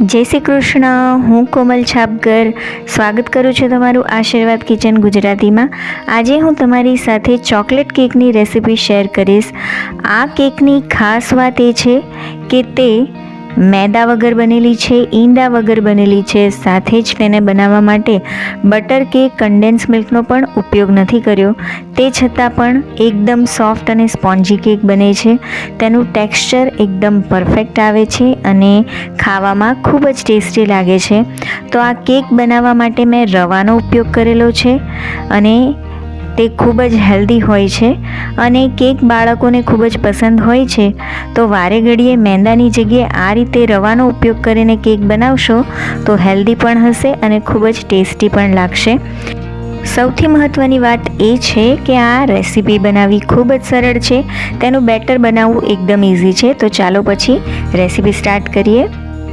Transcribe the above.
જય શ્રી કૃષ્ણ. હું કોમલ છાપગર. સ્વાગત કરું છું તમારું આશીર્વાદ કિચન ગુજરાતીમાં. આજે હું તમારી સાથે ચોકલેટ કેકની રેસિપી શેર કરીશ. આ કેકની ખાસ વાત એ છે કે તે મેદા વગર બનેલી છે, ઈંડા વગર બનેલી છે, સાથે જ તેને બનાવવા માટે બટર કે કન્ડેન્સ મિલ્કનો પણ ઉપયોગ નથી કર્યો. તે છતાં પણ એકદમ સોફ્ટ અને સ્પોન્જી કેક બને છે. તેનું ટેક્સચર એકદમ પરફેક્ટ આવે છે અને ખાવામાં ખૂબ જ ટેસ્ટી લાગે છે. તો આ કેક બનાવવા માટે મેં રવાનો ઉપયોગ કરેલો છે અને તે ખૂબ જ હેલ્ધી હોય છે અને કેક બાળકોને ખૂબ જ પસંદ હોય છે. તો વારે ઘડીએ મેંદાની જગ્યાએ આ રીતે રવાનો ઉપયોગ કરીને કેક બનાવશો તો હેલ્ધી પણ હશે અને ખૂબ જ ટેસ્ટી પણ લાગશે. સૌથી મહત્ત્વની વાત એ છે કે આ રેસીપી બનાવવી ખૂબ જ સરળ છે. તેનું બેટર બનાવવું એકદમ ઇઝી છે. તો ચાલો પછી રેસીપી સ્ટાર્ટ કરીએ.